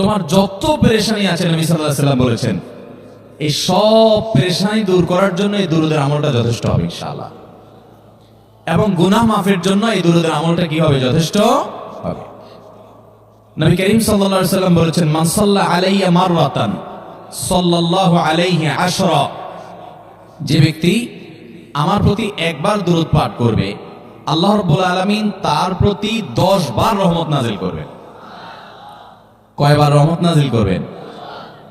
তোমার যত পেরেশানি আছে, নবী আলাইহি সাল্লাম বলেছেন, এই সব পেরেশানি দূর করার জন্য এই দুরুদের আমলটা যথেষ্ট হবে, ইনশাআল্লাহ। এবং গুনাহ মাফের জন্য এই দুরুদের আমলটা কি হবে যথেষ্ট হবে? নবী করিম সাল্লাল্লাহু আলাইহি সাল্লাম বলেছেন, মান সাল্লা আলাইয়া মাররাতান, সাল্লাল্লাহু আলাইহি আশরা। যে ব্যক্তি আমার প্রতি একবার দূরত পাঠ করবে, আল্লাহ রব্বুল আলমিন তার প্রতি দশ বার রহমত নাজিল করবেন। কয়বার রহমত নাজিল করবেন?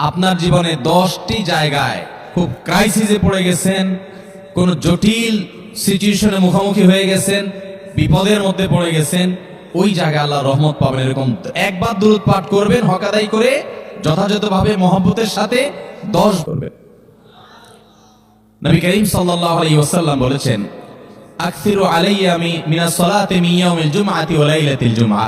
আপনার জীবনে দশটি জায়গায় খুব ক্রাইসিসে পড়ে গেছেন, কোন জটিল সিচুয়েশনে মুখোমুখি হয়ে গেছেন, বিপদের মধ্যে পড়ে গেছেন, ওই জায়গায় আল্লাহ রহমত পাবেন এরকম। একবার দূরত পাঠ করবেন হকাদাই করে যথাযথভাবে মহব্বতের সাথে দশ করবেন। নবী করিম ওয়াসাল্লাম বলেছেন, আকসিরু আলাইয়া মি, মিনাস সালাতি মিন ইয়াউমিল জুমআতি ওয়া লাইলাতিল জুমআ।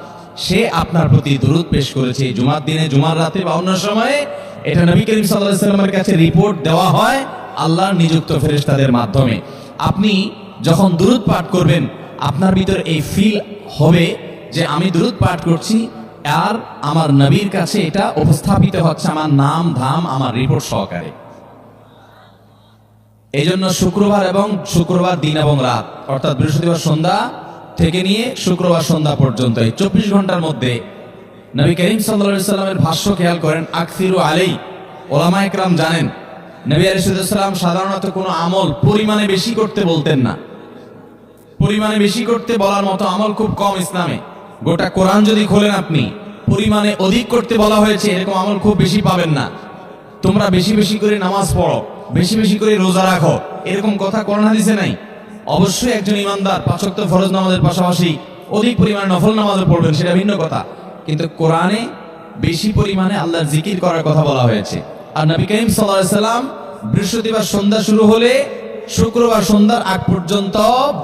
সে আপনার প্রতি দূরত পেশ করেছে। জুমার দিনে, জুমার রাতে বা অন্য সময়ে এটা নবী করিম সাল্লামের কাছে রিপোর্ট দেওয়া হয় আল্লাহর নিযুক্ত ফেরেশতাদের মাধ্যমে। আপনি যখন দূরত পাঠ করবেন, আপনার ভিতর এই ফিল হবে যে আমি দূরত পাঠ করছি আর আমার নবীর কাছে এটা উপস্থাপিত হচ্ছে, আমার নাম, ধাম, আমার রিপোর্ট সহকারে। এই জন্য শুক্রবার এবং শুক্রবার দিন এবং রাত, অর্থাৎ বৃহস্পতিবার সন্ধ্যা থেকে নিয়ে শুক্রবার সন্ধ্যা পর্যন্ত এই চব্বিশ ঘণ্টার মধ্যে নবী করিম সাল্লা সাল্লামের ভাষ্য খেয়াল করেন, আকসিরু আলাই ওলামা একরাম জানেন, নবী আলিসাল্লাম সাধারণত কোনো আমল পরিমাণে বেশি করতে বলতেন না। পরিমাণে বেশি করতে বলার মতো আমল খুব কম ইসলামে। গোটা কোরআন যদি খোলেন আপনি, পরিমাণে অধিক করতে বলা হয়েছে, এরকম আমল খুব বেশি পাবেন না। তোমরা বেশি বেশি করে নামাজ পড়ো, বেশি বেশি করে রোজা রাখো, এরকম কথা কোরআন হাদিসে নাই। অবশ্যই একজন ইমানদার পাঁচক্ত ফরজ নামাজের পাশাপাশি অধিক পরিমাণে নফল নামাজও পড়বেন, সেটা ভিন্ন কথা। কিন্তু কোরআনে বেশি পরিমাণে আল্লাহর জিকির করার কথা বলা হয়েছে। আর নবী করিম সাল্লাল্লাহু সাল্লাম বৃহস্পতিবার সন্ধ্যা শুরু হলে শুক্রবার সন্ধ্যার আগ পর্যন্ত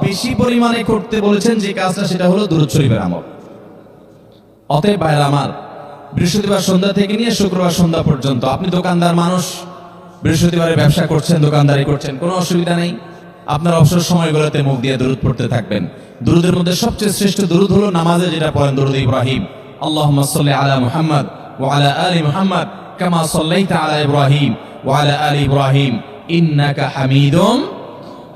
বেশি পরিমাণে করতে বলেছেন, যে কাজটা সেটা হলো দূরত শরীফের আমল। অতএব বাইরে আমার, বৃহস্পতিবার সন্ধ্যা থেকে নিয়ে শুক্রবার সন্ধ্যা পর্যন্ত আপনি দোকানদার মানুষ, বৃহস্পতিবারে ব্যবসা করছেন, দোকানদারি করছেন, কোনো অসুবিধা নেই। আপনার অবসর সময়গুলোতে মুখ দিয়ে দূরত পড়তে থাকবেন। দুরুদের মধ্যে সবচেয়ে শ্রেষ্ঠ দুরুদ হলো নামাজে যেটা পড়েন দুরুদ ইব্রাহিম। আল্লাহুম্মা সাল্লি আলা মুহাম্মদ ওয়া আলা আলি মুহাম্মদ কামা সাল্লাইতা আলা ইব্রাহিম ওয়া আলা আলি ইব্রাহিম। ইন্নাকা হামিদুম।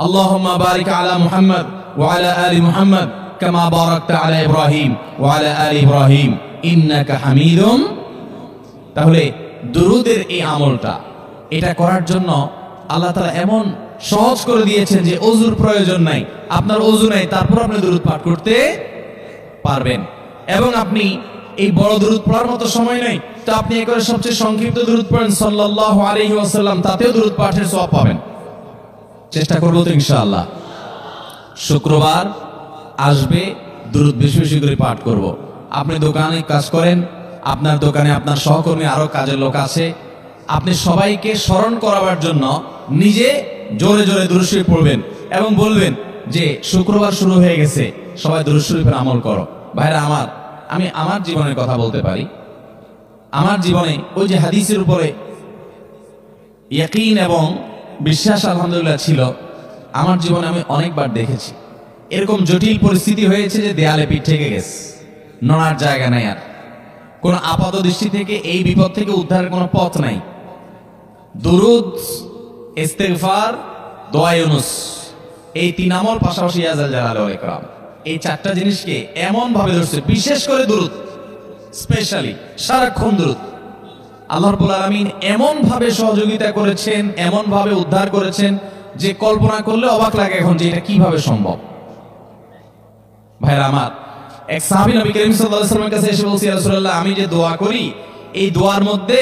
আল্লাহুম্মা বারিক আলা মুহাম্মদ ওয়া আলা আলি মুহাম্মদ কামা বারাকতা আলা ইব্রাহিম ওয়া আলা আলি ইব্রাহিম। ইন্নাকা হামিদুম। তাহলে দুরুদের এই আমলটা, এটা করার জন্য আল্লাহ তালা এমন সহজ করে দিয়েছেন যে অজুর প্রয়োজন নাই। আপনার অজু নাই, তারপর আপনি দূরত পাঠ করতে পারবেন। এবং আপনি এই বড় দূরত পড়ার মতো সময় নেই, তো আপনি একবারে সবচেয়ে সংক্ষিপ্ত দূরত পড়েন, সাল্লাল্লাহু আলাইহি ওয়াসাল্লাম, তাতেও দূরত পাঠের সব পাবেন। চেষ্টা করব তো ইনশাআল্লাহ। শুক্রবার আসবে দূরত বেশি বেশি করে পাঠ করব। আপনি দোকানে কাজ করেন, আপনার দোকানে আপনার সহকর্মী আরও কাজের লোক আছে। আপনি সবাইকে স্মরণ করাবার জন্য নিজে জোরে জোরে দুরুশরীফ পড়বেন এবং বলবেন যে, শুক্রবার শুরু হয়ে গেছে। সবাই দুরুশরীফের আমল করো। ভাইরা, আমার, আমি আমার জীবনের কথা বলতে পারি। আমার জীবনে ওই যে হাদিসের উপরে ইয়াকিন এবং বিশ্বাস আলহামদুলিল্লাহ ছিল, আমার জীবনে আমি অনেকবার দেখেছি। এরকম জটিল পরিস্থিতি হয়েছে যে দেয়ালে পিঠ থেকে গেছে। নড়ার জায়গা নাই আর। কোন আপাত দৃষ্টি থেকে, এই বিপদ থেকে উদ্ধারের কোনো পথ নাই। দুরুদ ইস্তেগফার, দোয়া এই তিন আমল পাশাপাশি ইয়াজাল জালাল ইকরাম। এই চারটা জিনিসকে এমন ভাবে ধরছে, বিশেষ করে দুরুদ স্পেশালি সারাক্ষণ দুরুদ। আল্লাহ রাব্বুল আলামিন এমন ভাবে সহযোগিতা করেছেন এমন ভাবে উদ্ধার করেছেন, যে কল্পনা করলে অবাক লাগে এখন যে এটা কীভাবে সম্ভব। ভাইরা আমার, এক সাহাবী নবী করিম সাল্লাল্লাহু কাছে এসে বলছি রাসূলুল্লাহ, আমি যে দোয়া করি, এই দোয়ার মধ্যে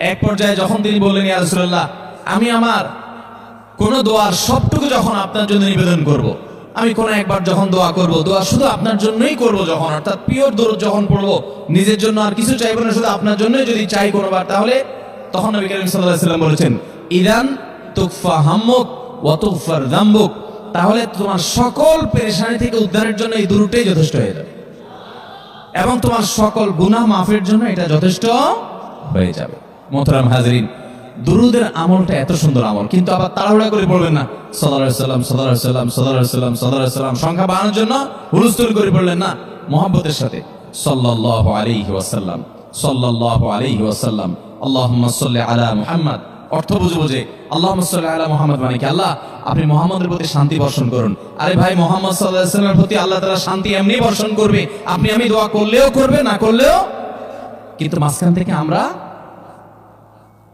এক পর্যায়ে যখন তিনি বললেন, ইয়া রাসূলুল্লাহ, আমি আমার কোন দোয়ার সবটুকু যখন আপনার জন্য নিবেদন করব। আমি কোন একবার যখন দোয়া করব, দোয়া শুধু আপনার জন্যই করব যখন, অর্থাৎ পিওর দরুদ যখন পড়ব, নিজের জন্য আর কিছু চাইব না, শুধু আপনার জন্যই যদি চাই কোনোবার, তাহলে তখন নবী করিম সাল্লাম বলেছেন ইরান তুকফা হাম্মুক ওয়া তুগফার যামবুক তাহলে তোমার সকল পেরেশানি থেকে উদ্ধারের জন্য এই দুরুটাই যথেষ্ট হয়ে যাবে এবং তোমার সকল গুনাহ মাফের জন্য এটা যথেষ্ট হয়ে যাবে মোহতারাম হাজরিন, দুরুদের আমলটা এত সুন্দর আমল, কিন্তু আবার তাড়াহুড়া করে পড়বেন না। সাল্লাল্লাহু সাল্লাম সাল্লাল্লাহু সাল্লাম সাল্লাম সাল্লাম সংখ্যা বাড়ানোর জন্য হুলস্থুল করে পড়লেন না, মোহাব্বতের সাথে। ওয়াসাল্লাম ওয়াসাল্লাম, আল্লাহুম্মা সাল্লি আলা অর্থ বুঝে বুঝে আল্লাহ আলা মোহাম্মদ মানে কি? আল্লাহ, আপনি মোহাম্মদের প্রতি শান্তি বর্ষণ করুন। আরে ভাই, মোহাম্মদ সাল্লাহামের প্রতি আল্লাহ তালা শান্তি এমনি বর্ষণ করবে। আপনি, আমি দোয়া করলেও করবে, না করলেও? কিন্তু মাঝখান থেকে আমরা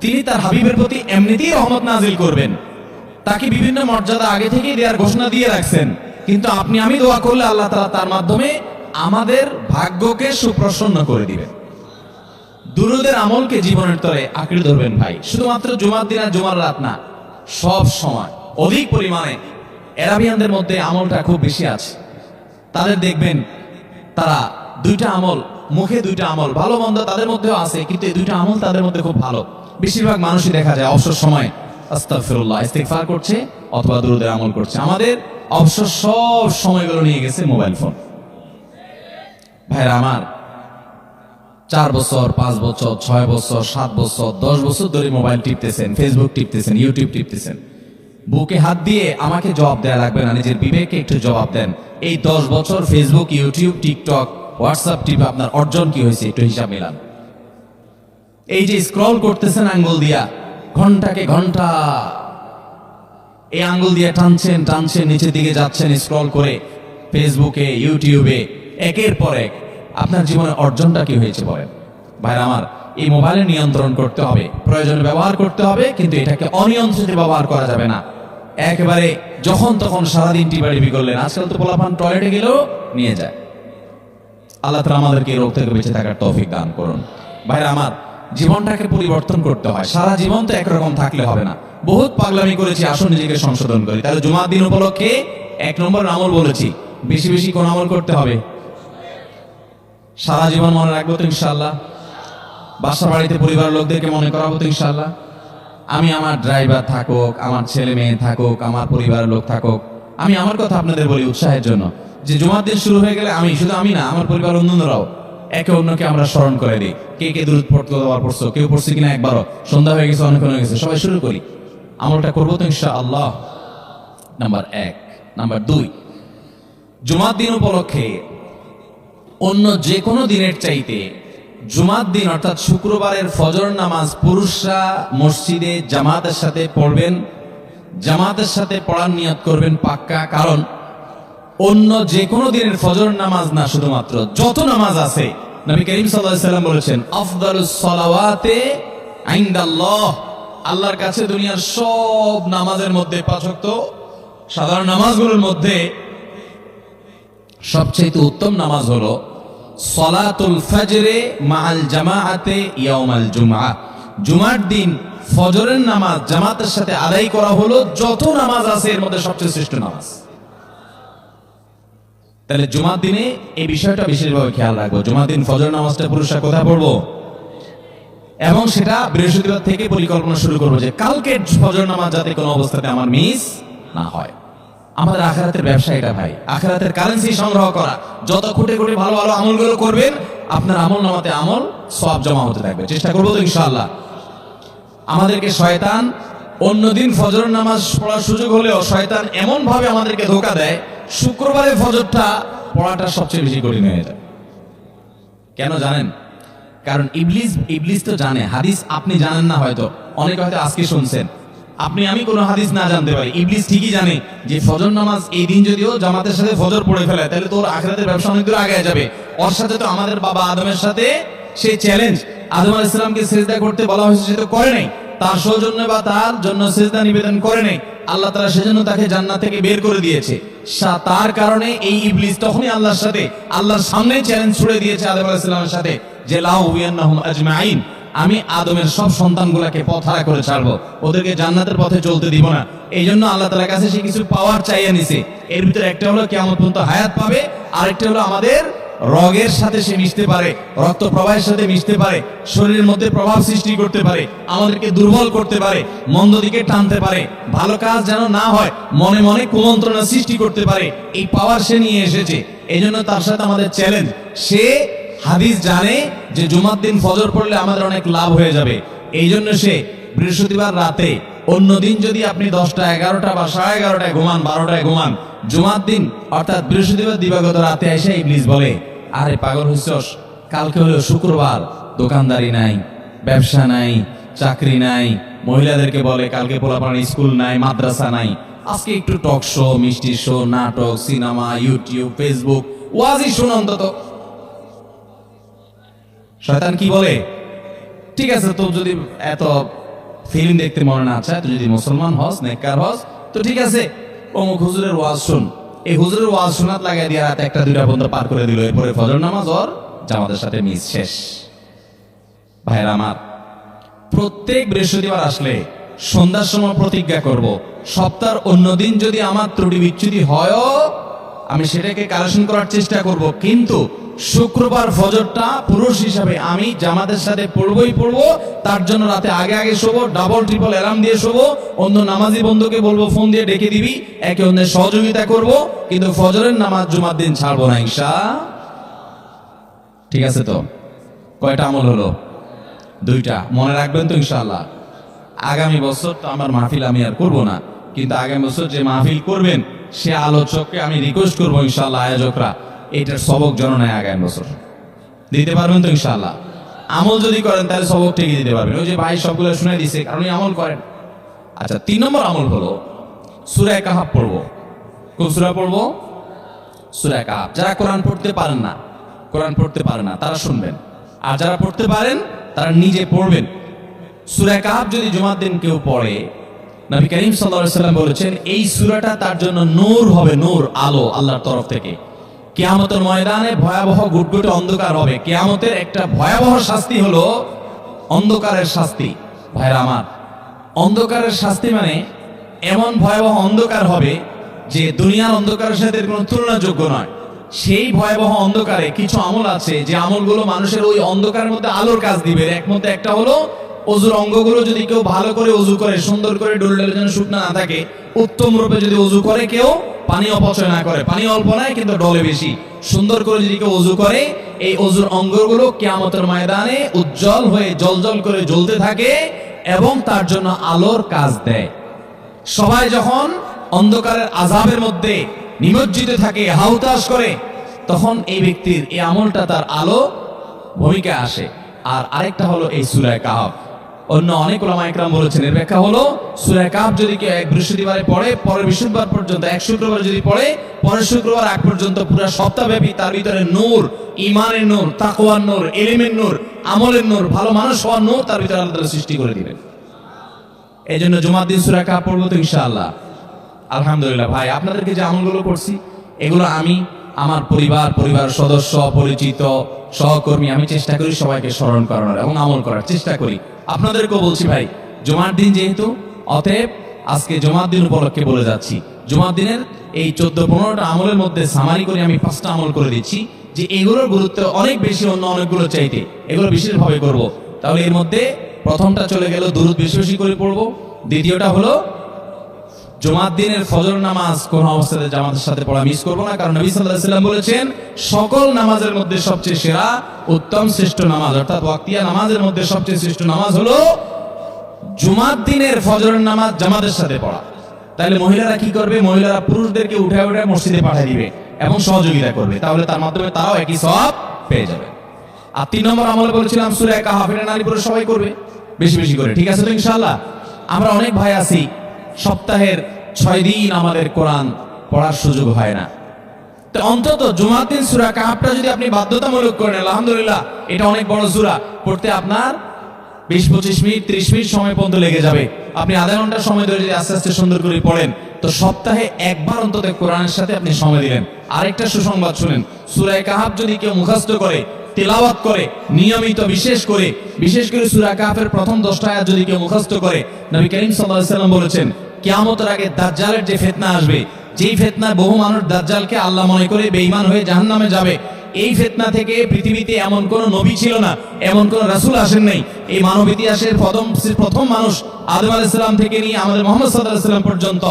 তিনি তার হাবিবের প্রতি এমনিতেই রহমত নাজিল করবেন। তাকে বিভিন্ন মর্যাদা আগে থেকেই দেওয়ার ঘোষণা দিয়ে রাখছেন। কিন্তু আপনি আমি দোয়া করলে আল্লাহ তালা তার মাধ্যমে আমাদের ভাগ্যকে সুপ্রসন্ন করে দিবেন। দুরুদের আমলকে জীবনের তরে আঁকড়ে ধরবেন ভাই। শুধুমাত্র জুমার দিন আর জুমার রাত না, সব সময়। অধিক পরিমাণে এরাবিয়ানদের মধ্যে আমলটা খুব বেশি আছে। তাদের দেখবেন তারা দুইটা আমল মুখে দুইটা আমল, ভালো মন্দ তাদের মধ্যেও আছে, কিন্তু এই দুইটা আমল তাদের মধ্যে খুব ভালো। বেশিরভাগ মানুষই দেখা যায় অবসর সময় আস্তাগফিরুল্লাহ, ইস্তিগফার করছে অথবা আমল করছে। আমাদের অবসর সব সময়গুলো নিয়ে গেছে মোবাইল ফোন। ভাইরা আমার, চার বছর, পাঁচ বছর, ছয় বছর, সাত বছর, দশ বছর ধরে মোবাইল টিপতেছেন ফেসবুক টিপতেছেন ইউটিউব টিপতেছেন। বুকে হাত দিয়ে আমাকে জবাব দেওয়া লাগবে না, নিজের বিবেকে একটু জবাব দেন। এই দশ বছর ফেসবুক ইউটিউব টিকটক হোয়াটসঅ্যাপ টিপ আপনার অর্জন কি হয়েছে একটু হিসাব মিলান। এই যে স্ক্রল করতেছেন আঙ্গুল দিয়া, ঘন্টাকে ঘণ্টা। এই আঙ্গুল দিয়ে টানছেন টানছেন, নিচের দিকে যাচ্ছেন স্ক্রল করে ফেসবুকে ইউটিউবে একের পর এক আপনার জীবনে অর্জনটা কি হয়েছে বলেন। ভাইরা আমার, এই মোবাইলে নিয়ন্ত্রণ করতে হবে, প্রয়োজনে ব্যবহার করতে হবে, কিন্তু এটাকে অনিয়ন্ত্রিত ব্যবহার করা যাবে না। একেবারে যখন তখন সারাদিন টিপাটিপি করলেন, আজকাল তো পোলাপান টয়লেটে গেলেও নিয়ে যায়। আল্লাহ তালা আমাদেরকে রোগ থেকে বেঁচে থাকার তৌফিক দান করুন। ভাইরা, আমার জীবনটাকে পরিবর্তন করতে হয়। সারা জীবন তো একরকম থাকলে হবে না। বহুত পাগলামি করেছি, আসুন নিজেকে সংশোধন করি। তাহলে জুমার দিন উপলক্ষে এক নম্বর আমল বলেছি, বেশি বেশি কোন আমল করতে হবে? সারা জীবন মনে রাখব তো ইনশাল্লাহ বাসা বাড়িতে পরিবার লোকদেরকে মনে করাবো তো ইনশাল্লাহ আমি আমার ড্রাইভার থাকুক, আমার ছেলে মেয়ে থাকুক, আমার পরিবারের লোক থাকুক, আমি আমার কথা আপনাদের বলি উৎসাহের জন্য। যে জুমার দিন শুরু হয়ে গেলে আমি, শুধু আমি না, আমার পরিবার অন্যান্যরাও একে অন্যকে আমরা স্মরণ করে দিই কে কে দূর পড়তে আবার পড়ছো, কেউ পড়ছে কিনা একবারও। সন্ধ্যা হয়ে গেছে অনেক হয়ে গেছে, সবাই শুরু করি। আমলটা করব তো ইনশা আল্লাহ নাম্বার এক। নাম্বার দুই। জুমার দিন উপলক্ষে অন্য যে কোনো দিনের চাইতে জুমার দিন, অর্থাৎ শুক্রবারের ফজর নামাজ পুরুষরা মসজিদে জামাতের সাথে পড়বেন, জামাতের সাথে পড়ার নিয়ত করবেন পাক্কা। কারণ অন্য যে কোনো দিনের ফজর নামাজ না, শুধুমাত্র যত নামাজ আছে, নবী করিম সাল্লাম বলেছেন, আফদালুস সালাওয়াতে আল্লাহর কাছে দুনিয়ার সব নামাজের মধ্যে পাঁচ ওয়াক্ত সাধারণ নামাজগুলোর মধ্যে সবচেয়ে উত্তম নামাজ হলো সলাতুল ফজরে মাল জামাআতে ইয়াউমাল জুমআ। জুমার দিন ফজরের নামাজ জামাতের সাথে আদায় করা হলো, যত নামাজ আছে এর মধ্যে সবচেয়ে শ্রেষ্ঠ নামাজ। তাহলে জুমার দিনে এই বিষয়টা বিশেষভাবে খেয়াল রাখব। জুমার দিন ফজর নামাজটা পুরুষরা কোথায় পড়ব? এবং সেটা বৃহস্পতিবার থেকে পরিকল্পনা শুরু করব যে কালকে ফজর নামাজ যাতে কোনো অবস্থাতে আমার মিস না হয়। আমাদের আখেরাতের ব্যবসা এটা ভাই। আখেরাতের কারেন্সি সংগ্রহ করা। যত খুঁটে খুঁটে ভালো ভালো আমলগুলো করবেন, আপনার আমল নামাতে আমল সব জমা হতে থাকবে। চেষ্টা করব তো ইনশাআল্লাহ। আমাদেরকে শয়তান অন্যদিন ফজর নামাজ পড়ার সুযোগ হলেও শয়তান এমন ভাবে আমাদেরকে ধোকা দেয় শুক্রবারে ফজরটা পড়াটা সবচেয়ে বেশি কঠিন হয়ে যায়। কেন জানেন? কারণ ইবলিস ইবলিস তো জানে, হাদিস আপনি জানেন না হয়তো, অনেকে হয়তো আজকে শুনছেন। আপনি, আমি কোনো হাদিস না জানতে পারি, ইবলিস ঠিকই জানে যে ফজর নামাজ এই দিন যদিও জামাতের সাথে ফজর পড়ে ফেলে, তাহলে তোর আখেরাতের ব্যবসা অনেক দূর আগে যাবে। ওর সাথে তো আমাদের বাবা আদমের সাথে সেই চ্যালেঞ্জ আদম আলাইহিস সালামকে সেজদা করতে বলা হয়েছে, সে তো করে নাই। তার সৌজন্য বা তার জন্য সেজদা নিবেদন করে নেই। আল্লাহ তারা সেজন্য তাকে জান্নাত থেকে বের করে দিয়েছে। তার কারণে এই ইবলিস তখনই আল্লাহর সাথে, আল্লাহর সামনে চ্যালেঞ্জ ছুড়ে দিয়েছে আদম আলাইহিস সালামের সাথে যে, লাউ আজমাইন আমি আদমের সব সন্তানগুলোকে পথহারা করে ছাড়বো। ওদেরকে জান্নাতের পথে চলতে দিব না। এই জন্য আল্লাহ তালার কাছে সে কিছু পাওয়ার চাইয়ে নিছে। এর ভিতরে একটা হলো কেমন পর্যন্ত হায়াত পাবে, আরেকটা হলো আমাদের রগের সাথে সে মিশতে পারে, রক্ত প্রবাহের সাথে মিশতে পারে, শরীরের মধ্যে প্রভাব সৃষ্টি করতে পারে, আমাদেরকে দুর্বল করতে পারে, মন্দ দিকে টানতে পারে, ভালো কাজ যেন না হয়, মনে মনে কুমন্ত্রণা সৃষ্টি করতে পারে, এই পাওয়ার সে নিয়ে এসেছে। এই জন্য তার সাথে আমাদের চ্যালেঞ্জ সে হাদিস জানে যে জুমার দিন ফজর পড়লে আমাদের অনেক লাভ হয়ে যাবে। এই জন্য সে বৃহস্পতিবার রাতে অন্য দিন যদি আপনি দশটা, এগারোটা বা সাড়ে এগারোটায় ঘুমান, বারোটায় ঘুমান, জুমার দিন, অর্থাৎ বৃহস্পতিবার, দিবাগত রাতে এসে ইবলিস বলে, আরে পাগল হইছস কালকে হলো শুক্রবার, দোকানদারি নাই, ব্যবসা নাই, চাকরি নাই, মহিলাদেরকে বলে কালকে পোলাপানি স্কুল নাই, মাদ্রাসা নাই, আজকে একটু টক শো, মিষ্টি শো, নাটক, সিনেমা, ইউটিউব, ফেসবুক ওয়াজি শুন অন্তত। শয়তান কি বলে? ঠিক আছে তো যদি এত ফিল্ম দেখতে মনে না চায়, তুই যদি মুসলমান হস, নেককার হস, তো ঠিক আছে, অমুক হুজুরের ওয়াজ শুন। এই হুজুরের ওয়াজ শোনাত লাগাই দিয়ে রাত একটা, দুইটা পর্যন্ত পার করে দিল। এরপরে ফজর নামাজ ওর জামাতের সাথে মিস শেষ। ভাইরা আমার, প্রত্যেক বৃহস্পতিবার আসলে সন্ধ্যার সময় প্রতিজ্ঞা করব, সপ্তাহের অন্য দিন যদি আমার ত্রুটি বিচ্যুতি হয়ও, আমি সেটাকে কালেকশন করার চেষ্টা করব। কিন্তু শুক্রবার ফজরটা পুরুষ হিসাবে আমি জামাতের সাথে পড়বই পড়ব। তার জন্য রাতে আগে আগে শোবো ডাবল ট্রিপল অ্যালার্ম দিয়ে শোবো। অন্য নামাজি বন্ধুকে বলব ফোন দিয়ে ডেকে দিবি, একে অন্যের সহযোগিতা করব। কিন্তু ফজরের নামাজ জুমার দিন ছাড়বো না, ইনশা। ঠিক আছে তো? কয়টা আমল হলো? দুইটা। মনে রাখবেন তো, ইনশাআল্লাহ। আগামী বছর তো আমার মাহফিল আমি আর করব না। কিন্তু আগামী বছর যে মাহফিল করবেন, সে আলোচককে আমি রিকোয়েস্ট করব ইনশাল্লাহ আয়োজকরা। এটার সবক জননায় নেয় আগামী বছর। দিতে পারবেন তো ইনশাআল্লাহ। আমল যদি করেন, তাহলে সবক ঠিকই দিতে পারবেন। ওই যে ভাই সবগুলো শুনে দিছে, কারণ আমল করেন। আচ্ছা তিন নম্বর আমল হলো সুরায় কাহাব পড়ব। কোন সুরা পড়ব? সুরায় কাহাব যারা কোরআন পড়তে পারেন না, কোরআন পড়তে পারে না, তারা শুনবেন। আর যারা পড়তে পারেন, তারা নিজে পড়বেন। সুরায় কাহাব যদি জুমার দিন কেউ পড়ে, নবী করিম সাল্লাল্লাহু সাল্লাম বলেছেন, এই সুরাটা তার জন্য নূর হবে, নূর, আলো, আল্লাহর তরফ থেকে। কিয়ামতের ময়দানে ভয়াবহ গুটগুটে অন্ধকার হবে। কেয়ামতের একটা ভয়াবহ শাস্তি হলো অন্ধকারের শাস্তি। ভাইরা আমার, অন্ধকারের শাস্তি মানে এমন ভয়াবহ অন্ধকার হবে যে দুনিয়ার অন্ধকারের সাথে কোনো তুলনাযোগ্য নয়। সেই ভয়াবহ অন্ধকারে কিছু আমল আছে যে আমলগুলো মানুষের ওই অন্ধকারের মধ্যে আলোর কাজ দিবে। একমধ্যে একটা হলো অজুর অঙ্গগুলো যদি কেউ ভালো করে অজু করে, সুন্দর করে ডোল ডোলে যেন শুকনা না থাকে, উত্তম রূপে যদি অজু করে কেউ, পানি অপচয় না করে। পানি অল্প নাই কিন্তু ডলে বেশি। সুন্দর করে যদি কেউ অজু করে, এই অজুর অঙ্গগুলো কেয়ামতের ময়দানে উজ্জ্বল হয়ে জলজল করে জ্বলতে থাকে এবং তার জন্য আলোর কাজ দেয়। সবাই যখন অন্ধকারের আজাবের মধ্যে নিমজ্জিত থাকে হাউতাস করে, তখন এই ব্যক্তির এই আমলটা তার আলো ভূমিকা আসে। আর আরেকটা হলো এই সুরায় কাহাব অন্য অনেক ওলামা একরাম বলেছেন। এর ব্যাখ্যা হলো, সূরা কাফ যদি কেউ এক বৃহস্পতিবারে পড়ে, পরের বৃহস্পতিবার পর্যন্ত, এক শুক্রবার যদি পড়ে, পরের শুক্রবার আগ পর্যন্ত পুরো সপ্তাহব্যাপী তার ভিতরে নূর ইমানের নূর, তাকওয়ার নূর এলিমের নূর, আমলের নূর, ভালো মানুষ হওয়ার নূর তার ভিতরে আল্লাহ সৃষ্টি করে দিবেন। এই জন্য জুমার দিন সূরা কাফ পড়ব তো ইনশাআল্লাহ। আলহামদুলিল্লাহ ভাই, আপনাদেরকে যে আমলগুলো করছি, এগুলো আমি, আমার পরিবার পরিবার সদস্য, পরিচিত, সহকর্মী, আমি চেষ্টা করি সবাইকে স্মরণ করানোর এবং আমল করার। চেষ্টা করি। আপনাদেরকেও বলছি ভাই, জমার দিন যেহেতু, অতএব আজকে জমার দিন উপলক্ষে বলে যাচ্ছি। জুমার দিনের এই চোদ্দ পনেরোটা আমলের মধ্যে সামারি করে আমি পাঁচটা আমল করে দিচ্ছি, যে এগুলোর গুরুত্ব অনেক বেশি অন্য অনেকগুলো চাইতে। এগুলো বিশেষভাবে করব। তাহলে এর মধ্যে প্রথমটা চলে গেল দূর বেশি বেশি করে পড়ব। দ্বিতীয়টা হলো জুমার দিনের ফজর নামাজ কোন অবস্থাতে জামাতের সাথে পড়া মিস করব না, কারণ নবী আলাইহি সাল্লাম বলেছেন, সকল নামাজের মধ্যে সবচেয়ে সেরা, উত্তম শ্রেষ্ঠ নামাজ। অর্থাৎ ওয়াক্তিয়া নামাজের মধ্যে সবচেয়ে শ্রেষ্ঠ নামাজ হলো জুমার দিনের ফজরের নামাজ জামাতের সাথে পড়া। তাহলে মহিলারা কি করবে? মহিলারা পুরুষদেরকে উঠে উঠে মসজিদে পাঠিয়ে দিবে এবং সহযোগিতা করবে। তাহলে তার মাধ্যমে তারাও একই সব পেয়ে যাবে। আর তিন নম্বর আমলে বলেছিলাম, সুরে একা হাফিনা নারী পুরুষ সবাই করবে। বেশি বেশি করে। ঠিক আছে তো ইনশাল্লাহ আমরা অনেক ভাই আছি সপ্তাহের ছয় দিন আমাদের কোরআন পড়ার সুযোগ হয় না। অন্তত জুমার দিন সুরা কাহাবটা যদি আপনি বাধ্যতামূলক করেন, আলহামদুলিল্লাহ, এটা অনেক বড় সুরা। পড়তে আপনার বিশ, পঁচিশ মিনিট, ত্রিশ মিনিট সময় পর্যন্ত লেগে যাবে। আপনি আধা ঘণ্টা সময় ধরে যদি আস্তে আস্তে সুন্দর করে পড়েন, তো সপ্তাহে একবার অন্তত কোরআনের সাথে আপনি সময় দিলেন। আরেকটা সুসংবাদ শুনেন, সুরায় কাহাব যদি কেউ মুখস্থ করে তেলাওয়াত করে, নিয়মিত, বিশেষ করে বিশেষ করে সুরা কাফের প্রথম দশটা আয়াত যদি কেউ মুখস্থ করে, নবী করিম সাল্লাল্লাহু আলাইহি সাল্লাম বলেছেন, কিয়ামতের আগে দাজ্জালের যে ফিতনা আসবে, যেই ফেতনায় বহু মানুষ দাজ্জালকে আল্লাহ মনে করে বেঈমান হয়ে জাহান্নামে যাবে এই ফেতনা থেকে পৃথিবীতে এমন কোন নবী ছিল না, এমন কোন রাসুল আসেন নাই। এই মানব ইতিহাসের প্রথম প্রথম মানুষ আদম আলাইহিস সালাম থেকে নিয়ে আমাদের মোহাম্মদ আলাইহি পর্যন্ত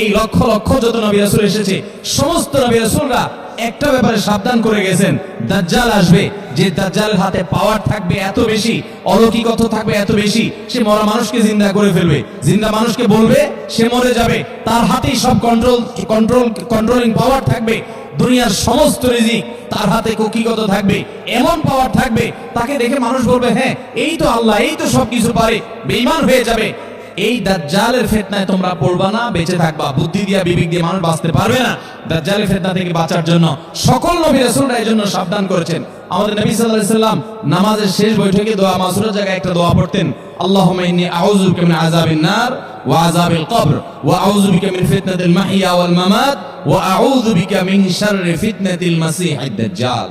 এই লক্ষ লক্ষ যত নবী রাসূল এসেছে, সমস্ত নবী রাসূলরা একটা ব্যাপারে সাবধান করে গেছেন, দাজ্জাল আসবে। যে দাজ্জালের হাতে পাওয়ার থাকবে এত বেশি অলৌকিকত্ব থাকবে এত বেশি, সে মরা মানুষকে জিন্দা করে ফেলবে। জিন্দা মানুষকে বলবে, সে মরে যাবে। তার হাতেই সব কন্ট্রোল কন্ট্রোল কন্ট্রোলিং পাওয়ার থাকবে। দুনিয়ার সমস্ত রিজিক তার হাতে কুকিগত থাকবে, এমন পাওয়ার থাকবে, তাকে দেখে মানুষ বলবে হ্যাঁ এই তো আল্লাহ, এই তো সবকিছু পারে। বেঈমান হয়ে যাবে। এই দাজ্জালের ফেতনায় তোমরা পড়বা না, বেঁচে থাকবা। বুদ্ধি দিয়া, বিবেক দিয়ে মানুষ বাঁচতে পারবে না। দাজ্জালের ফেতনা থেকে বাঁচার জন্য সকল নবী রাসূলরা এই জন্য সাবধান করেছেন। আমাদের নবী সাল্লাল্লাহু আলাইহি সাল্লাম নামাজের শেষ বৈঠকে দোয়া মাসুরের জায়গায় একটা দোয়া পড়তেন। আল্লাহুম্মা ইন্নী আউযু বিকা মিন আযাবিন নার ওয়া আযাবিল কবর ওয়া আউযু বিকা মিন ফিতনাতিল মাহইয়া ওয়াল মামাত ওয়া আউযু বিকা মিন শাররি ফিতনাতিল মাসিহিদ দাজ্জাল।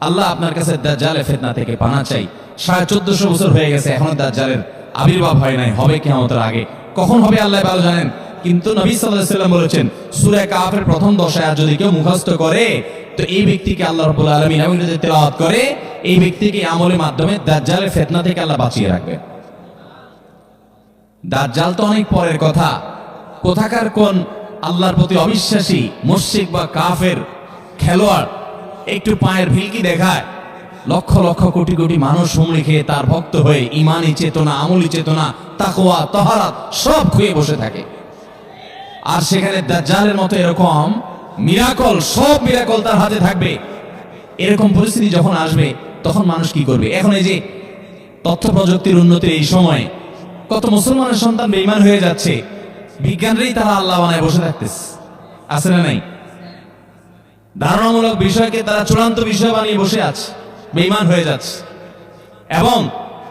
আল্লাহ আপনার কাছে দাজ্জালের ফিতনা থেকে পানা চাই। সাড়ে চোদ্দশো বছর হয়ে গেছে, এখনও দাজ্জালের আবির্ভাব হয় নাই। হবে কেমতের আগে। কখন হবে আল্লাহ ভালো জানেন? কিন্তু নবী সাল্লাল্লাহু আলাইহি সাল্লাম বলেছেন, সূরা কাফের প্রথম দশায় যদি কেউ মুখস্থ করে, তো এই ব্যক্তিকে আল্লাহ রাব্বুল আলামিন এবং যদি তেলাওয়াত করে, এই ব্যক্তিকে আমলের মাধ্যমে দাজ্জালের ফিতনা থেকে আল্লাহ বাঁচিয়ে রাখবে। দাজ্জাল তো অনেক পরের কথা। কোথাকার কোন আল্লাহর প্রতি অবিশ্বাসী, মুশরিক বা কাফের খেলোয়াড় একটু পায়ের ভিলকি দেখায়। লক্ষ লক্ষ কোটি কোটি মানুষ হুমড়ি খেয়ে তার ভক্ত হয়ে ইমানি চেতনা, আমলি চেতনা তাকোয়া তহারাত সব খুয়ে বসে থাকে। আর সেখানে দাজ্জালের মতো এরকম মিরাকল, সব মিরাকল তার হাতে থাকবে। এরকম পরিস্থিতি যখন আসবে, তখন মানুষ কি করবে? এখন এই যে তথ্য প্রযুক্তির উন্নতির এই সময়, কত মুসলমানের সন্তান বেইমান হয়ে যাচ্ছে। বিজ্ঞানরেই তারা আল্লাহ বানায় বসে থাকতেছে। আছে না নাই? ধারণামূলক বিষয়কে তারা চূড়ান্ত বিষয় বানিয়ে বসে আছে বেইমান হয়ে যাচ্ছে। এবং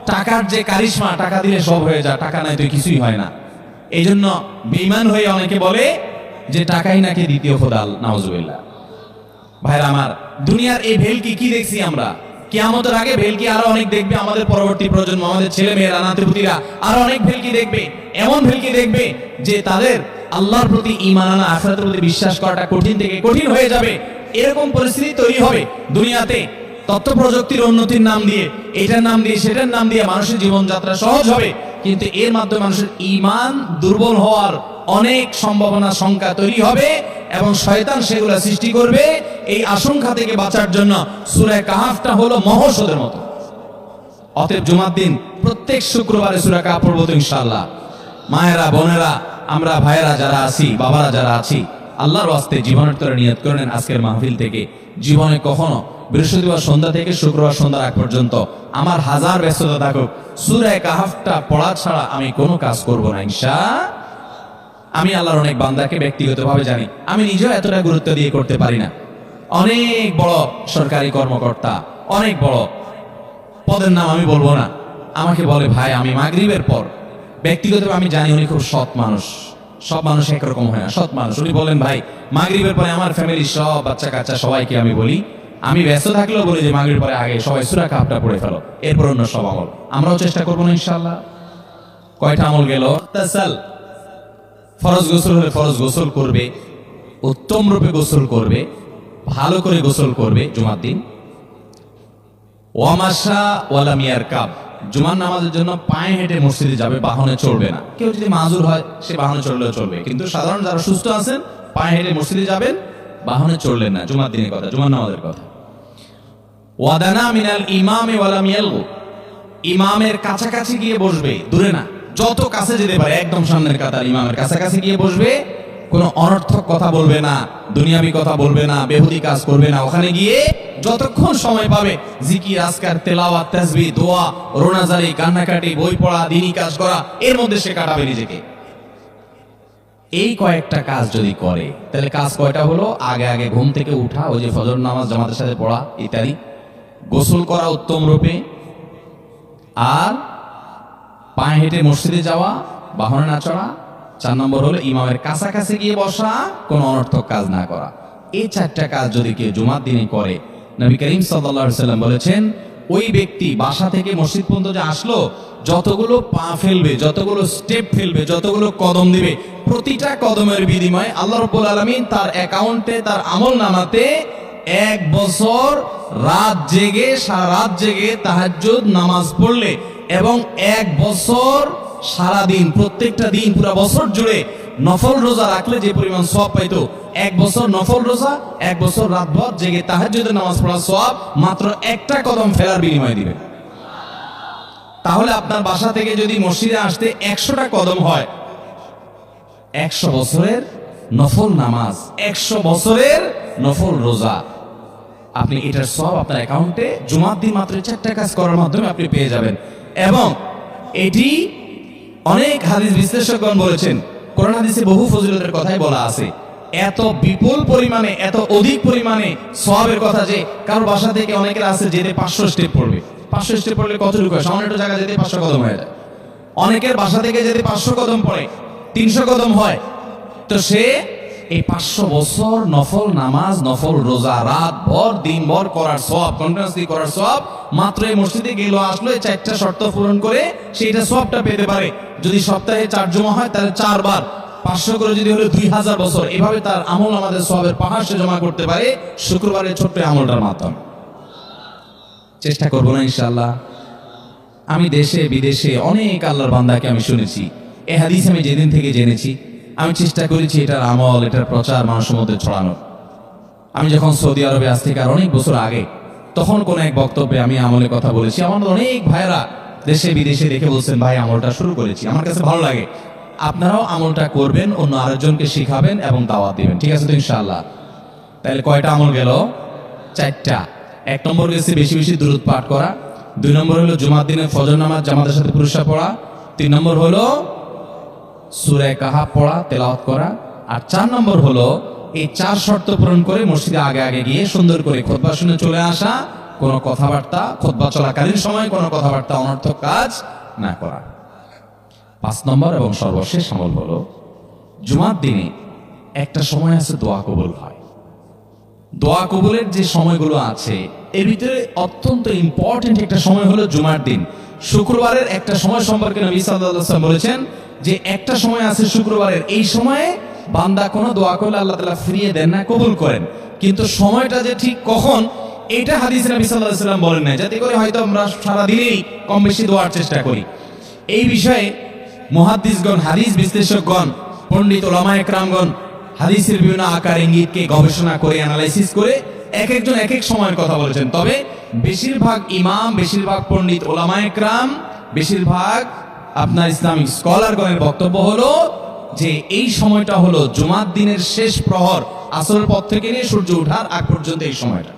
টাকার যে কারিশমা, টাকা দিলে সব হয়ে যায়, টাকা নাই তো কিছুই হয় না। এই জন্য বেইমান হয়ে অনেকে বলে যে টাকাই নাকি দ্বিতীয় খোদাল নাওজুবিল্লাহ ভাইরা আমার, দুনিয়ার এই ভেলকি কি দেখছি আমরা? কিয়ামতের আগে ভেলকি আরও অনেক দেখবে আমাদের পরবর্তী প্রজন্ম, আমাদের ছেলে মেয়েরা নাতিপুতিরা, আরও অনেক ভেলকি দেখবে, এমন ভেলকি দেখবে যে তাদের আল্লাহর প্রতি ইমান আনা আখরাতের প্রতি বিশ্বাস করাটা কঠিন থেকে কঠিন হয়ে যাবে। এরকম পরিস্থিতি তৈরি হবে দুনিয়াতে তথ্য প্রযুক্তির উন্নতির নাম দিয়ে, এটার নাম দিয়ে, সেটার নাম দিয়ে মানুষের জীবনযাত্রা সহজ হবে। কিন্তু এর মাধ্যমে মানুষের ইমান দুর্বল হওয়ার অনেক সম্ভাবনা সংখ্যা তৈরি হবে এবং শয়তান সেগুলো সৃষ্টি করবে এই আশঙ্কা থেকে বাঁচার জন্য সুরায় কাহাফটা হলো মহৌষধের মতো। অতএব জুমার দিন প্রত্যেক শুক্রবারে সুরা কাহাফ পড়ব তো ইনশাআল্লাহ। মায়েরা, বোনেরা আমরা ভাইয়েরা যারা আছি, বাবারা যারা আছি, আল্লাহর ওয়াস্তে জীবনের তরে নিয়ত করেন আজকের মাহফিল থেকে। জীবনে কখনো বৃহস্পতিবার সন্ধ্যা থেকে শুক্রবার সন্ধ্যা আগ পর্যন্ত আমার হাজার ব্যস্ততা থাকুক। সুরায় কাহাফটা পড়া ছাড়া আমি কোনো কাজ করব না, ইনশা। আমি আল্লাহর অনেক বান্দাকে ব্যক্তিগতভাবে জানি, আমি নিজেও এতটা গুরুত্ব দিয়ে করতে পারি না। অনেক বড় সরকারি কর্মকর্তা, অনেক বড়। পদের নাম আমি বলব না। আমাকে বলে, ভাই, আমি মাগরিবের পর ব্যক্তিগতভাবে আমি জানি উনি খুব সৎ মানুষ। সব মানুষ একরকম হয় না, সৎ মানুষ। উনি বলেন, ভাই, মাগরিবের পরে আমার ফ্যামিলি সব বাচ্চা কাচ্চা সবাইকে আমি বলি। আমি ব্যস্ত থাকলেও বলি যে মাগরিবের পরে আগে সবাই সুরা কাপটা পড়ে ফেলো, এরপর অন্য সব আমল। আমরাও চেষ্টা করব না ইনশাল্লাহ কয়টা আমল গেল? ফরজ গোসল হলে ফরজ গোসল করবে, উত্তম রূপে গোসল করবে, ভালো করে গোসল করবে জুমার দিন। ওয়ামাশা ওয়ালা মিয়ার কাপ জুমার নামাজের জন্য পায়ে হেঁটে মসজিদে যাবে, বাহনে চলবে না। কেউ যদি মাজুর হয়, সে বাহনে চললেও চলবে কিন্তু সাধারণ যারা সুস্থ আছেন, পায়ে হেঁটে মসজিদে যাবেন, বাহনে চললেন না। জুমার দিনের কথা, জুমার নামাজের কথা। ওয়াদানা মিনাল ইমামে ওয়ালা মিয়ালগু ইমামের কাছাকাছি গিয়ে বসবে, দূরে না। যত কাছে যেতে পারে, একদম সামনের কাতার ইমামের কাছাকাছি গিয়ে বসবে। কোনো অনর্থক কথা বলবে না, দুনিয়াবি কথা বলবে না, বেহুদি কাজ করবে না। ওখানে গিয়ে যতক্ষণ সময় পাবে, জিকির, আজকার তেলাওয়া তাসবি দোয়া রোনাজারি কান্নাকাটি, বই পড়া দিনী কাজ করা, এর মধ্যে সে কাটাবে নিজেকে। এই কয়েকটা কাজ যদি করে, তাহলে কাজ কয়টা হলো? আগে আগে ঘুম থেকে উঠা, ওই যে ফজর নামাজ, জামাতের সাথে পড়া, ইত্যাদি। গোসল করা উত্তম রূপে। আর পায়ে হেঁটে মসজিদে যাওয়া, বাহনে না চড়া। চার নম্বর হলো ইমামের কাছাকাছি গিয়ে বসা, কোনো অনর্থক কাজ না করা। এই চারটা কাজ যদি কেউ জুমার দিনে করে নবী করিম সাল্লাল্লাহু সাল্লাম বলেছেন, ওই ব্যক্তি বাসা থেকে মসজিদ পর্যন্ত যে আসলো, যতগুলো পা ফেলবে, যতগুলো স্টেপ ফেলবে, যতগুলো কদম দিবে, প্রতিটা কদমের বিনিময়ে আল্লাহ রব্বুল আলমিন তার অ্যাকাউন্টে তার আমল নামাতে এক বছর রাত জেগে, সারা রাত জেগে তাহাজ্জুদ, নামাজ পড়লে এবং এক বছর সারা দিন প্রত্যেকটা দিন পুরো বছর জুড়ে নফল রোজা রাখলে যে পরিমাণ সব পাইতো, এক বছর নফল রোজা, এক বছর রাতভর জেগে তাহার যদি নামাজ পড়া সব মাত্র একটা কদম ফেরার বিনিময় দিবে। তাহলে আপনার বাসা থেকে যদি মসজিদে আসতে একশোটা কদম হয়, একশো বছরের নফল নামাজ, একশো বছরের নফল রোজা। আপনি এটার সব আপনার অ্যাকাউন্টে জুমার দিন মাত্র চারটা কাজ করার মাধ্যমে আপনি পেয়ে যাবেন। এবং এটি অনেক হাদিস বিশ্লেষকগণ বলেছেন কোরআন হাদিসে বহু ফজিলতের কথাই বলা আছে। এত বিপুল পরিমাণে, এত অধিক পরিমাণে সবের কথা যে কারোর বাসা থেকে অনেকের আছে যেতে পাঁচশো স্টেপ পড়বে। পাঁচশো স্টেপ পড়লে কতটুকু হয়? সামান্য জায়গায় জায়গা যেতে পাঁচশো কদম হয়ে যায়। অনেকের বাসা থেকে যেতে পাঁচশো কদম পড়ে, তিনশো কদম হয়। তো সে এই পাঁচশো বছর নফল নামাজ, নফল রোজা, রাত ভর, দিন ভর করার সব কন্টিনিউসলি করার সব, মাত্র এই মসজিদে গেল, আসলো, এই চারটা শর্ত পূরণ করে সেইটা সবটা পেতে পারে। যদি সপ্তাহে চার জমা হয়, তাহলে চারবার। পাঁচশো করে যদি হলো দুই হাজার বছর, এভাবে তার আমল আমাদের সবের পাহাড় সে জমা করতে পারে শুক্রবারের ছোট্ট আমলটার মাধ্যমে। চেষ্টা করব না ইনশাল্লাহ আমি দেশে, বিদেশে অনেক আল্লাহর বান্দাকে আমি শুনেছি। এ হাদিস আমি যেদিন থেকে জেনেছি। আমি চেষ্টা করেছি এটার আমল, এটার প্রচার মানুষের মধ্যে ছড়ানো আমি যখন সৌদি আরবে আজ থেকে আর অনেক বছর আগে, তখন কোন এক বক্তব্যে আমি আমলের কথা বলেছি। আমার অনেক ভাইরা দেশে, বিদেশে দেখে বলছেন, ভাই, আমলটা শুরু করেছি। আমার কাছে ভালো লাগে। আপনারাও আমলটা করবেন, অন্য আরেকজনকে শিখাবেন এবং দাওয়াত দিবেন। ঠিক আছে তো ইনশাআল্লাহ? তাহলে কয়টা আমল গেল? চারটা। এক নম্বর গেছে বেশি বেশি দূরত পাঠ করা। দুই নম্বর হলো জুমার দিনে ফজর নামাজ জামাতের সাথে পুরস্কার পড়া। তিন নম্বর হলো সুরে কাহা পড়া, তেলাওয়াত করা। আর চার নম্বর হলো, এই চার শর্ত পূরণ করে মসজিদে আগে আগে গিয়ে সুন্দর করে খোদবা শুনে চলে আসা, কোনো কথাবার্তা, খোদবা চলাকালীন সময়, কোনো কথাবার্তা অনর্থক কাজ না করা। পাঁচ নম্বর এবং সর্বশেষ আমল হলো, জুমার দিনে একটা সময় আছে দোয়া কবুল হয়। দোয়া কবুলের যে সময়গুলো আছে, এর ভিতরে অত্যন্ত ইম্পর্টেন্ট একটা সময় হলো জুমার দিন। শুক্রবারের একটা সময় সম্পর্কে নবী সাল্লাল্লাহু বলেছেন যে একটা সময় আছে শুক্রবারের, এই সময়ে বান্দা কোনো দোয়া করলে আল্লাহ তালা ফিরিয়ে দেন না, কবুল করেন। কিন্তু সময়টা যে ঠিক কখন এটা হাদিস নবী সাল্লাল্লাহু আলাইহি ওয়াসাল্লাম বলেন না যাতে করে হয়তো আমরা সারা দিনেই কম বেশি দোয়ার চেষ্টা করি। এই বিষয়ে মুহাদ্দিসগণ, হাদিস বিশ্লেষকগণ, পণ্ডিত ওলামা একরামগণ হাদিসের বিভিন্ন আকার, ইঙ্গিতকে গবেষণা করে অ্যানালাইসিস করে এক একজন এক এক সময়ের কথা বলেছেন। তবে বেশিরভাগ ইমাম, বেশিরভাগ পণ্ডিত ওলামা একরাম, বেশিরভাগ আপনার ইসলামিক স্কলারগণের বক্তব্য হলো যে এই সময়টা হলো জুমার দিনের শেষ প্রহর, আসরের পর থেকে নিয়ে সূর্য ওঠার আগ পর্যন্ত এই সময়টা।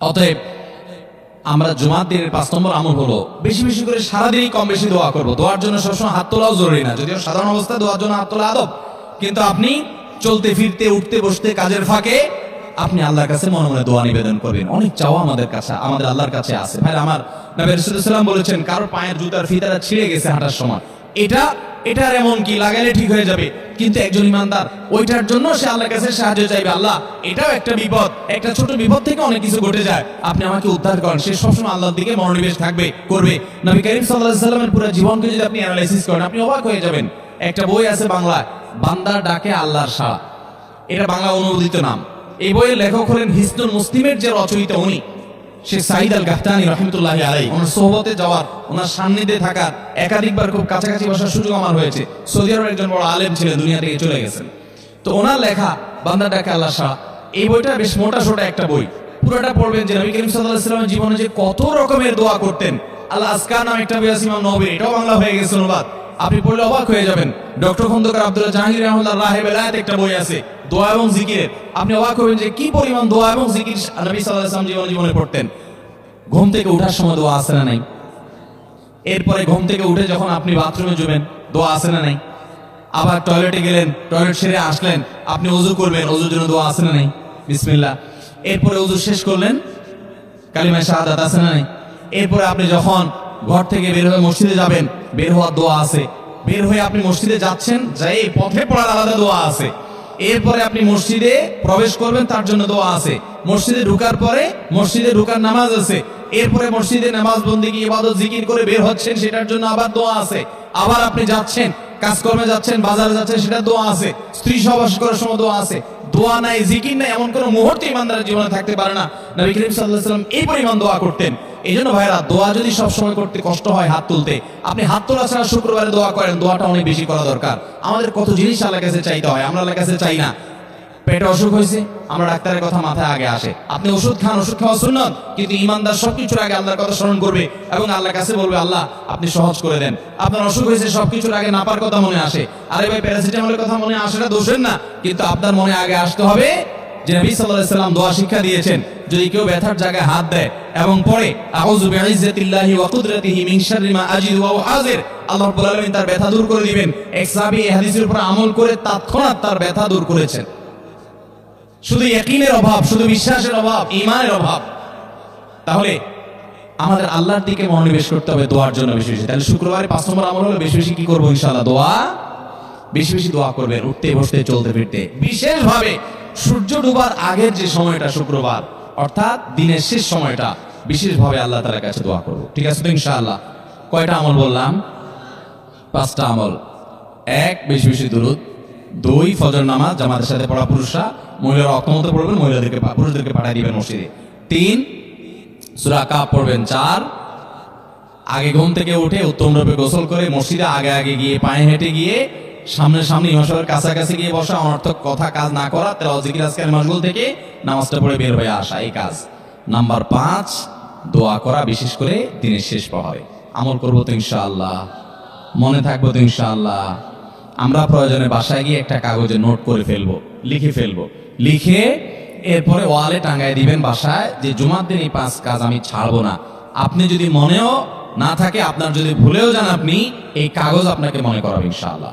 অতএব আমরা জুমার দিনের পাঁচ নম্বর আমল হলো বেশি বেশি করে সারাদিনই কম বেশি দোয়া করব। দোয়ার জন্য সবসময় হাত তোলাও জরুরি না। যদিও সাধারণ অবস্থায় দোয়ার জন্য হাত তোলা আদব, কিন্তু আপনি চলতে, ফিরতে, উঠতে, বসতে, কাজের ফাঁকে আপনি আল্লাহর কাছে মনে মনে দোয়া নিবেদন করবেন। অনেক চাওয়া আমাদের কাছে, আমাদের আল্লাহর কাছে আছে। ভাই আমার নবী বলেছেন কারোর পায়ের জুতার ছিঁড়ে গেছে হাঁটার সময়। এটা, এটার এমন কি? লাগালে ঠিক হয়ে যাবে। কিন্তু একজন ইমানদার, ওইটার জন্য সে কাছে সাহায্য চাইবে। আল্লাহ, এটাও একটা বিপদ। একটা ছোট বিপদ থেকে অনেক কিছু ঘটে যায়। আপনি আমাকে উদ্ধার করেন। সে সবসময় আল্লাহর দিকে মনোনিবেশ থাকবে, করবে। নবী করিম সাল্লাল্লাহু সাল্লামের পুরো জীবনকে যদি আপনি অ্যানালাইসিস করেন, আপনি অবাক হয়ে যাবেন। একটা বই আছে বাংলায়, বান্দার ডাকে আল্লাহর সাড়া। এটা বাংলা অনুবাদিত নাম। এই বইয়ের লেখক হলেন হিসনুল মুসলিমের যে রচয়িতা উনি সাইদ আল গাহতানি রহমতুল্লাহ আলাই ওনার সোহবতে যাওয়ার, ওনার সান্নিধ্যে থাকার, একাধিকবার খুব কাছাকাছি বসার সুযোগ আমার হয়েছে। সৌদি আরবের একজন বড় আলেম ছিলেন, দুনিয়া থেকে চলে গেছেন। তো ওনার লেখা, বান্দা ডাকে আল্লাহ শাহ, এই বইটা বেশ মোটা সোটা একটা বই। পুরোটা পড়বেন যে নবী করিম সাল্লাহ জীবনে যে কত রকমের দোয়া করতেন। আল্লাহ আসকার নাম একটা বই নবীর, এটাও বাংলা হয়ে গেছে অনুবাদ। আপনি পড়লে অবাক হয়ে যাবেন। ডক্টর খন্দকার আব্দুল্লাহ জাহাঙ্গীর রহমতুল্লাহ রাহেব এলায়াত একটা বই আছে, দোয়া এবং জিকিরের। আপনি অবাক হবেন যে কি পরিমাণ দোয়া এবং জিকির নবী সাল্লাল্লাহু আলাইহি জীবনে জীবনে পড়তেন। ঘুম থেকে ওঠার সময় দোয়া আছে না নাই? এরপরে ঘুম থেকে উঠে যখন আপনি বাথরুমে যাবেন দোয়া আছে না নাই? আবার টয়লেটে গেলেন, টয়লেট সেরে আসলেন, আপনি ওযু করবেন ওযুর জন্য দোয়া আছে না নাই? বিসমিল্লাহ। এরপরে ওযু শেষ করলেন কালিমা শাহাদাত আছে না নাই? এরপরে আপনি যখন ঘর থেকে বের হয়ে মসজিদে যাবেন। বের হওয়ার দোয়া আছে। বের হয়ে আপনি মসজিদে যাচ্ছেন, যাই পথে পড়ার আলাদা দোয়া আছে। এরপরে আপনি মসজিদে প্রবেশ করবেন, তার জন্য দোয়া আছে। মসজিদে ঢুকার পরে মসজিদে ঢুকার নামাজ আছে। এরপরে মসজিদে নামাজ বন্দিগি ইবাদত, জিকির করে বের হচ্ছেন, সেটার জন্য আবার দোয়া আছে। আবার আপনি যাচ্ছেন, কাজকর্মে যাচ্ছেন, বাজারে যাচ্ছেন সেটা দোয়া আছে। স্ত্রী সহবাস করার সময় দোয়া আছে। দোয়া নাই, জিকির নাই, এমন কোন মুহূর্তে ইমানদারের জীবনে থাকতে পারে না। নবী করিম আলাইহি সাল্লাম এই পরিমাণ দোয়া করতেন। এই জন্য ভাইরা দোয়া যদি সব সময় করতে কষ্ট হয় হাত তুলতে, আপনি হাত তোলা ছাড়া শুক্রবারে দোয়া করেন, দোয়াটা অনেক বেশি করা দরকার। আমাদের কত জিনিস আল্লাহর কাছে চাইতে হয়, আমরা আল্লাহর কাছে চাই না। পেটে অসুখ হয়েছে, আমরা ডাক্তারের কথা মাথায় আগে আসে। আপনি ওষুধ খান, ওষুধ খাওয়া সুন্নত, কিন্তু ইমানদার সবকিছুর আগে আল্লাহর কথা স্মরণ করবে এবং আল্লাহর কাছে বলবে, আল্লাহ, আপনি সহজ করে দেন। আপনার অসুখ হয়েছে, সবকিছুর আগে নাপার কথা মনে আসে। আরে ভাই, প্যারাসিটামলের কথা মনে আসে না, দোষের না, কিন্তু আপনার মনে আগে আসতে হবে যে নবী আলাইহি সাল্লাম দোয়া শিক্ষা দিয়েছেন, যদি কেউ ব্যথার জায়গায় হাত দেয় এবং পরে আউযু বিইজ্জাতিল্লাহি ওয়া কুদরাতিহি মিন শাররি মা আজিদু ওয়া হাজির আল্লাহ রাব্বুল আলামিন তার ব্যথা দূর করে দিবেন। এক সাহাবী এই হাদিসের উপর আমল করে তৎক্ষণাৎ তার ব্যথা দূর করেছেন। শুধু ইয়াকিনের অভাব, শুধু বিশ্বাসের অভাব, ঈমানের অভাব। তাহলে আমাদের আল্লাহর দিকে মনোনিবেশ করতে হবে দোয়ার জন্য বেশি বেশি। তাহলে শুক্রবারে পাঁচ নম্বর আমল হলো বেশি বেশি কি করব ইনশাআল্লাহ? দোয়া। বেশি বেশি দোয়া করবেন, উঠতে বসতে, চলতে ফিরতে। বিশেষভাবে সূর্য ডুবার আগের যে সময়টা শুক্রবার, অর্থাৎ দিনের শেষ সময়টা, বিশেষভাবে আল্লাহ তাআলার কাছে দোয়া করব ঠিক আছে তো ইনশাআল্লাহ? কয়টা আমল বললাম? পাঁচটা আমল। এক, বেশি বেশি দূরত দুই, ফজর নামাজ, জামাতের সাথে পড়া পুরুষরা। মহিলারা অক্ষমত পড়বেন, মহিলাদেরকে পুরুষদেরকে পাঠিয়ে দিবেন মসজিদে। তিন, সুরা কাপ পড়বেন। চার, আগে ঘুম থেকে উঠে উত্তম রূপে গোসল করে মসজিদে আগে আগে গিয়ে পায়ে হেঁটে গিয়ে সামনে সামনে ইমামের কাছাকাছি গিয়ে বসা অনর্থক কথা কাজ না করা তেল আজকের মাসগুল থেকে নামাজটা পড়ে বের হয়ে আসা এই কাজ। নাম্বার পাঁচ, দোয়া করা বিশেষ করে দিনের শেষ প্রহরে আমল করব তো ইনশাআল্লাহ, মনে থাকব তো ইনশাআল্লাহ। আমরা প্রয়োজনে বাসায় গিয়ে একটা কাগজে নোট করে ফেলব, লিখে ফেলব। লিখে এরপরে ওয়ালে টাঙ্গায় দিবেন বাসায় যে, জুমার দিন এই পাঁচ কাজ আমি ছাড়বো না। আপনি যদি মনেও না থাকে, আপনার যদি ভুলেও যান আপনি, এই কাগজ আপনাকে মনে করাবে ইনশাআল্লাহ।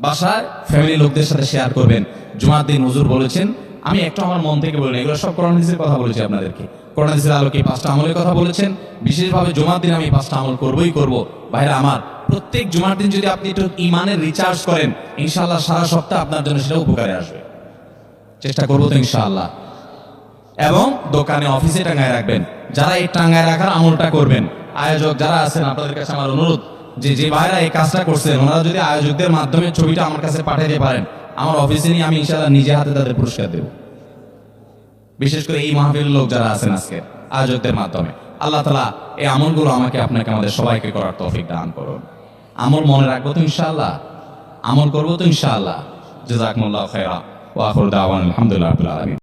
বাসায় ফ্যামিলি লোকদের সাথে শেয়ার করবেন। জুমার দিন হুজুর বলেছেন, আমি একটু আমার মন থেকে বলিনি এগুলো সব হাদিসের কথা বলেছি আপনাদেরকে। করোনা হাদিসের আলোকে পাঁচটা আমলের কথা বলেছেন, বিশেষভাবে জুমার দিন আমি পাঁচটা আমল করবই করব। ভাইরা আমার, প্রত্যেক জুমার দিন যদি আপনি একটু ইমানের রিচার্জ করেন, ইনশাআল্লাহ সারা সপ্তাহ আপনার জন্য সেটা উপকারে আসবে। চেষ্টা করব তো ইনশাআল্লাহ। এবং দোকানে, অফিসে টাঙ্গায় রাখবেন। যারা এই টাঙ্গায় রাখার আমলটা করবেন, আয়োজক যারা আছেন, আপনাদের কাছে আমার অনুরোধ যে যে ভাইরা এই কাজটা করছেন, ওনারা যদি আয়োজকদের মাধ্যমে ছবিটা আমার কাছে পাঠাতে পারেন, আমার অফিসে নিয়ে আমি ইনশাআল্লাহ নিজে হাতে তাদের পুরস্কার দেব। বিশেষ করে এই মাহফিল লোক যারা আছেন আজকে, আয়োজকদের মাধ্যমে। আল্লাহ তালা এই আমলগুলো আমাকে, আপনাকে, আমাদের সবাইকে করার তৌফিক দান করুন। আমল মনে রাখব তো ইনশাআল্লাহ? আমল করব তো ইনশাআল্লাহ? জাজাকুমুল্লাহ খায়রা ওয়া আখিরু দাওয়ানা আলহামদুলিল্লাহি